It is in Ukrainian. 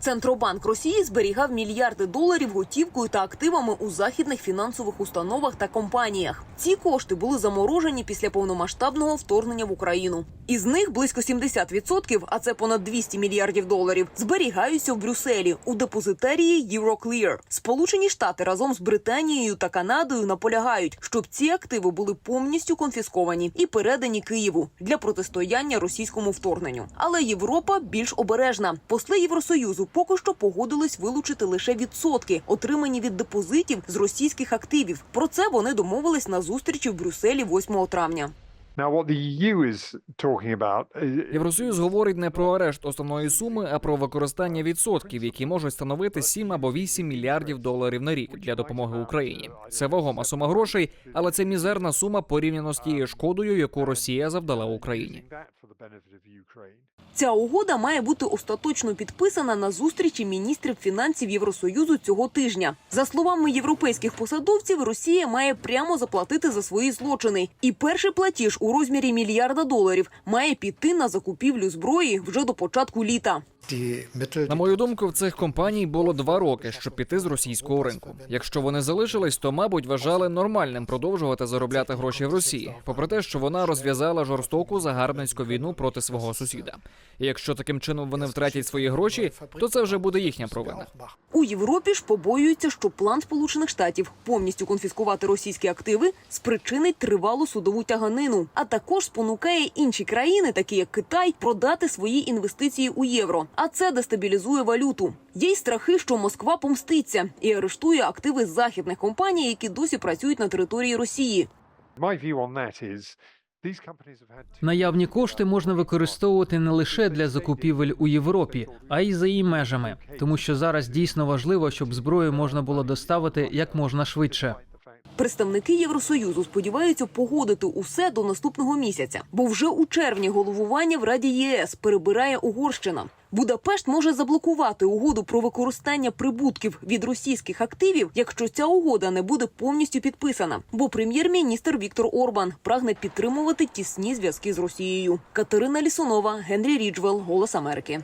Центробанк Росії зберігав мільярди доларів готівкою та активами у західних фінансових установах та компаніях. Ці кошти були заморожені після повномасштабного вторгнення в Україну. Із них близько 70%, а це понад 200 мільярдів доларів, зберігаються в Брюсселі у депозитарії Euroclear. Сполучені Штати разом з Британією та Канадою наполягають, щоб ці активи були повністю конфісковані і передані Києву для протистояння російському вторгненню. Але Європа більш обережна. Посли Євросоюзу поки що погодились вилучити лише відсотки, отримані від депозитів з російських активів. Про це вони домовились на зустрічі в Брюсселі 8 травня. Now, what the EU is talking about is, Євросоюз говорить не про арешт основної суми, а про використання відсотків, які можуть становити 7 або 8 мільярдів доларів на рік для допомоги Україні. Це вагома сума грошей, але це мізерна сума порівняно з тією шкодою, яку Росія завдала Україні. Ця угода має бути остаточно підписана на зустрічі міністрів фінансів Євросоюзу цього тижня. За словами європейських посадовців, Росія має прямо заплатити за свої злочини. І перший платіж у розмірі мільярда доларів має піти на закупівлю зброї вже до початку літа. На мою думку, в цих компаній було два роки, щоб піти з російського ринку. Якщо вони залишились, то мабуть вважали нормальним продовжувати заробляти гроші в Росії, попри те, що вона розв'язала жорстоку загарбницьку війну проти свого сусіда. І якщо таким чином вони втратять свої гроші, то це вже буде їхня провина. У Європі ж побоюються, що план Сполучених Штатів повністю конфіскувати російські активи спричинить тривалу судову тяганину, а також спонукає інші країни, такі як Китай, продати свої інвестиції у євро. А це дестабілізує валюту. Є й страхи, що Москва помститься і арештує активи західних компаній, які досі працюють на території Росії. Наявні кошти можна використовувати не лише для закупівель у Європі, а й за її межами, тому що зараз дійсно важливо, щоб зброю можна було доставити як можна швидше. Представники Євросоюзу сподіваються погодити усе до наступного місяця, бо вже у червні головування в Раді ЄС перебирає Угорщина. Будапешт може заблокувати угоду про використання прибутків від російських активів, якщо ця угода не буде повністю підписана. Бо прем'єр-міністр Віктор Орбан прагне підтримувати тісні зв'язки з Росією. Катерина Лісунова, Генрі Ріджвел, Голос Америки.